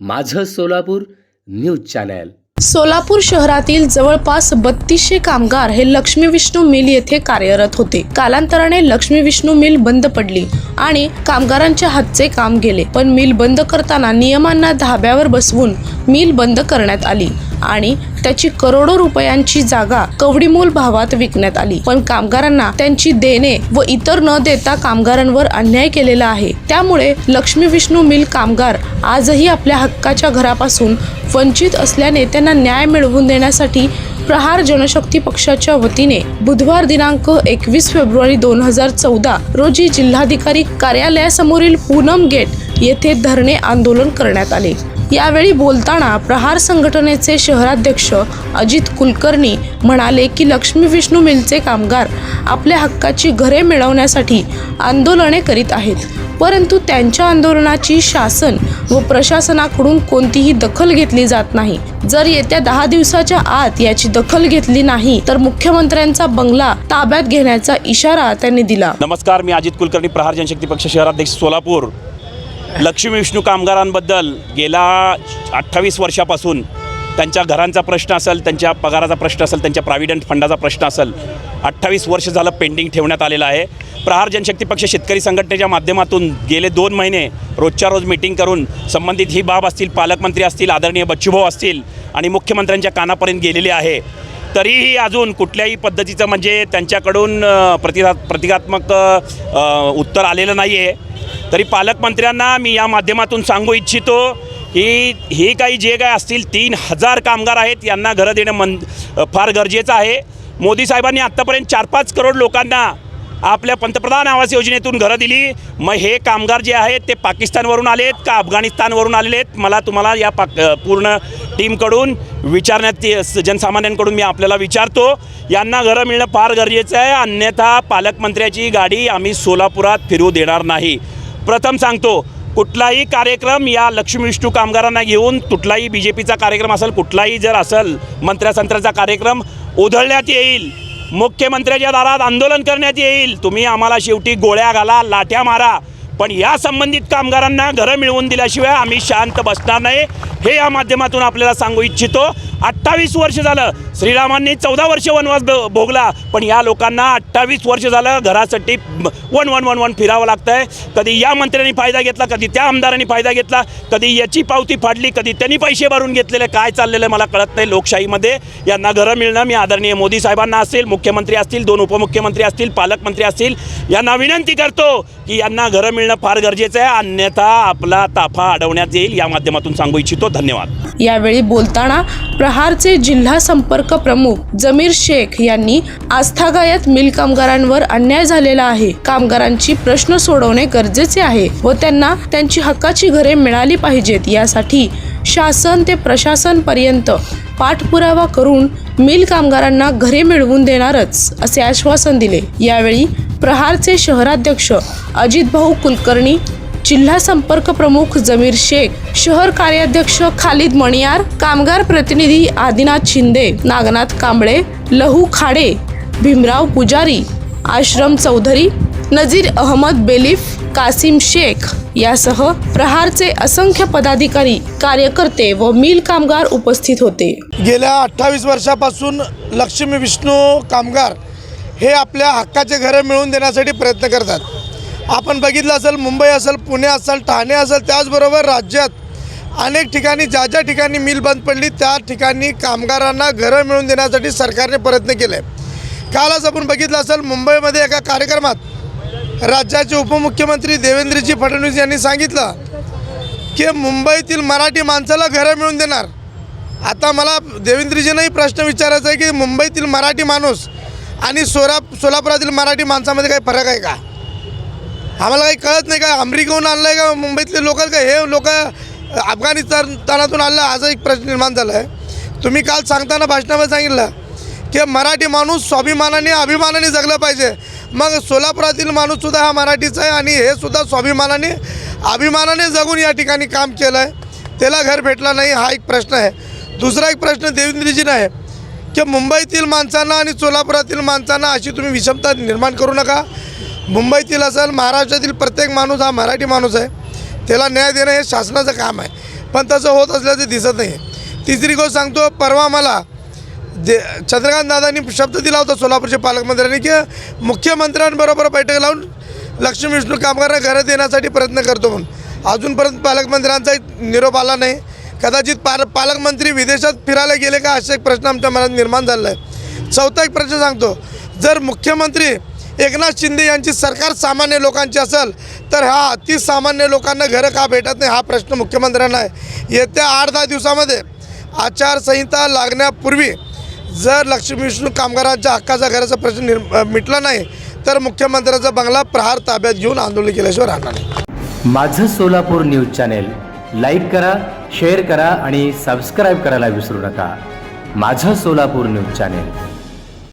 माझं Solapur news channel. Solapur शहरातील जवळपास बत्तीसशे कामगार हे लक्ष्मी विष्णू मिल येथे कार्यरत होते. कालांतराने लक्ष्मी विष्णू मिल बंद पडली आणि कामगारांच्या हातचे काम गेले. पण मिल बंद करताना नियमांना धाब्यावर बसवून मिल बंद करण्यात आली आणि त्याची करोडो रुपयांची जागा कवडीमोल भावात विकण्यात आली. पण कामगारांना त्यांची देणे व इतर न देता कामगारांवर अन्याय केलेला आहे. त्यामुळे लक्ष्मी विष्णू मिल कामगार आजही आपल्या हक्काच्या घरापासून वंचित असल्याने त्यांना न्याय मिळवून देण्यासाठी प्रहार जनशक्ती पक्षाच्या वतीने बुधवार दिनांक एकवीस फेब्रुवारी दोन हजार चौदा रोजी जिल्हाधिकारी कार्यालयासमोरील पूनम गेट येथे धरणे आंदोलन करण्यात आले. यावेळी बोलताना प्रहार संघटनेचे शहराध्यक्ष अजित कुलकर्णी म्हणाले की लक्ष्मी विष्णू मिलचे कामगार आपल्या हक्काची घरे मिळवण्यासाठी आंदोलने करीत आहेत. परंतु त्यांच्या आंदोलनाची शासन व प्रशासनाकडून कोणतीही दखल घेतली जात नाही. जर येत्या दहा दिवसाच्या आत याची दखल घेतली नाही तर मुख्यमंत्र्यांचा बंगला ताब्यात घेण्याचा इशारा त्यांनी दिला. नमस्कार मी अजित कुलकर्णी प्रहार जनशक्ती पक्ष शहराध्यक्ष सोलापूर. लक्ष्मी विष्णू कामगारांबद्दल गेल्या अठ्ठावीस वर्षापासून त्यांच्या घरांचा प्रश्न असेल त्यांच्या पगाराचा प्रश्न असेल त्यांच्या प्रॉव्हिडंट फंडाचा प्रश्न असेल अठ्ठावीस वर्ष झालं पेंडिंग ठेवण्यात आलेलं आहे. प्रहार जनशक्ती पक्ष शेतकरी संघटनेच्या माध्यमातून गेले दोन महिने रोजच्या रोज मिटिंग करून संबंधित ही बाब असतील पालकमंत्री असतील आदरणीय बच्चूभाऊ असतील आणि मुख्यमंत्र्यांच्या कानापर्यंत गेलेली आहे. तरीही अजून कुठल्याही पद्धतीचं म्हणजे त्यांच्याकडून अ, प्रतिकात्मक उत्तर आलेलं नाही आहे तरी पालकमंत्र्यांना मी या माध्यमातून सांगू इच्छितो की हे काही जे काय असतील तीन हजार कामगार आहेत यांना घरं देणं मन फार गरजेचं आहे. मोदी साहेबांनी आत्तापर्यंत चार पाच करोड लोकांना आपल्या पंतप्रधान आवास योजनेतून घरं दिली. मग हे कामगार जे आहेत ते पाकिस्तानवरून आलेत का अफगाणिस्तानवरून आलेले आहेत? मला तुम्हाला या पाक पूर्ण टीमकडून विचारण्यात ये- जनसामान्यांकडून मी आपल्याला विचारतो. यांना घरं मिळणं फार गरजेचं आहे. अन्यथा पालकमंत्र्याची गाडी आम्ही सोलापुरात फिरू देणार नाही. प्रथम सांगतो कुठलाही कार्यक्रम या लक्ष्मी विष्णू कामगारांना घेऊन कुठलाही बी जे पीचा कार्यक्रम असेल कुठलाही जर असेल मंत्र्यासंत्र्याचा कार्यक्रम उधळण्यात येईल. मुख्यमंत्र्याच्या दारात आंदोलन करण्यात येईल. तुम्ही आम्हाला शेवटी गोळ्या घाला लाट्या मारा. पण या संबंधित कामगारांना घरं मिळवून दिल्याशिवाय आम्ही शांत बसणार नाही. हे या माध्यमातून आपल्याला सांगू इच्छितो. अठ्ठावीस वर्ष झालं. श्रीरामांनी चौदा वर्ष वनवास भोगला पण या लोकांना अठ्ठावीस वर्ष झालं घरासाठी वन वन वन वन फिरावं लागतंय. आहे कधी या मंत्र्यांनी फायदा घेतला कधी त्या आमदारांनी फायदा घेतला कधी याची पावती फाडली कधी त्यांनी पैसे भरून घेतलेले. काय चाललेलं आहे मला कळत नाही लोकशाहीमध्ये. यांना घरं मिळणं मी आदरणीय मोदी साहेबांना असेल मुख्यमंत्री असतील दोन उपमुख्यमंत्री असतील पालकमंत्री असतील यांना विनंती करतो की यांना घरं मिळणं फार गरजेचं आहे. अन्यथा आपला ताफा अडवण्यात येईल. या माध्यमातून सांगू इच्छितो. धन्यवाद. यावेळी बोलताना प्रहारचे जिल्हा संपर्क प्रमुख जमीर शेख यांनी आस्थागायत मिल कामगारांवर अन्याय झालेला आहे. कामगारांची प्रश्न सोडवणे गरजेचे आहे व त्यांना त्यांची हक्काची घरे मिळाली पाहिजेत. यासाठी शासन ते प्रशासन पर्यंत पाठपुरावा करून मिल कामगारांना घरे मिळवून देणारच असे आश्वासन दिले. यावेळी प्रहारचे शहराध्यक्ष अजितभाऊ कुलकर्णी जिल्हा संपर्क प्रमुख जमीर शेख शहर कार्याध्यक्ष खालिद मणियार कामगार प्रतिनिधी आदिनाथ शिंदे नागनाथ कांबळे लहू खाडे भीमराव पुजारी आश्रम चौधरी नजीर अहमद बेलिफ कासिम शेख यासह प्रहारचे असंख्य पदाधिकारी कार्यकर्ते व मिल कामगार उपस्थित होते. गेल्या अठ्ठावीस वर्षापासून लक्ष्मी विष्णू कामगार हे आपल्या हक्काचे घरं मिळवून देण्यासाठी प्रयत्न करतात. आपण बघितलं असेल मुंबई असेल पुणे असेल ठाणे असेल त्याचबरोबर राज्यात अनेक ठिकाणी ज्या ज्या ठिकाणी मिल बंद पडली त्या ठिकाणी कामगारांना घरं मिळवून देण्यासाठी सरकारने प्रयत्न केले. कालच आपण बघितलं असेल मुंबईमध्ये एका कार्यक्रमात राज्याचे उपमुख्यमंत्री देवेंद्रजी फडणवीस यांनी सांगितलं की मुंबईतील मराठी माणसाला घरं मिळवून देणार. आता मला देवेंद्रजींनाही प्रश्न विचारायचा आहे की मुंबईतील मराठी माणूस आणि सोरा सोलापुरातील मराठी माणसामध्ये काही फरक आहे का? आम्हाला काही कळत नाही का? अमेरिकेहून आणलं आहे का मुंबईतले लोक? का हे लोक अफगाणिस्तानातून आणलं? असा एक प्रश्न निर्माण झाला आहे तुम्ही काल सांगताना भाषणामध्ये सांगितलं की मराठी माणूस स्वाभिमानाने अभिमानाने जगलं पाहिजे. मग सोलापुरातील माणूससुद्धा हा मराठीचा आहे आणि हे सुद्धा स्वाभिमानाने अभिमानाने जगून या ठिकाणी काम केलं आहे त्याला घर भेटला नाही हा एक प्रश्न आहे. दुसरा एक प्रश्न देवेंद्रजीनं आहे की मुंबईतील माणसांना आणि सोलापुरातील माणसांना अशी तुम्ही विषमता निर्माण करू नका. मुंबईतील असेल महाराष्ट्रातील प्रत्येक माणूस हा मराठी माणूस आहे. त्याला न्याय देणं हे शासनाचं काम आहे. पण तसं होत असल्याचं दिसत नाही तिसरी गोष्ट सांगतो परवा मला जे चंद्रकांत दादांनी शब्द दिला होता सोलापूरच्या पालकमंत्र्यांनी की मुख्यमंत्र्यांबरोबर बैठक लावून लक्ष्मी विष्णू कामगारांना घरं देण्यासाठी प्रयत्न करतो म्हणून. अजूनपर्यंत पालकमंत्र्यांचा निरोप आला नाही. कदाचित पाल पालकमंत्री विदेशात फिरायला गेले का असा एक प्रश्न आमच्या मनात निर्माण झाला आहे. चौथा एक प्रश्न सांगतो जर मुख्यमंत्री एकनाथ शिंदे यांची सरकार सामान्य लोकांची असेल तर ह्या अतिसामान्य लोकांना घरं का भेटत नाही हा प्रश्न मुख्यमंत्र्यांना आहे. येत्या आठ दहा दिवसामध्ये आचारसंहिता लागण्यापूर्वी जर लक्ष्मी विष्णू कामगारांच्या हक्काचा घराचा प्रश्न निर् मिटला नाही तर मुख्यमंत्र्यांचा बंगला प्रहार ताब्यात घेऊन आंदोलन केल्याशिवाय राहणार नाही. माझं सोलापूर न्यूज चॅनेल लाईक करा शेअर करा आणि सबस्क्राईब करायला विसरू नका. माझं सोलापूर न्यूज चॅनेल.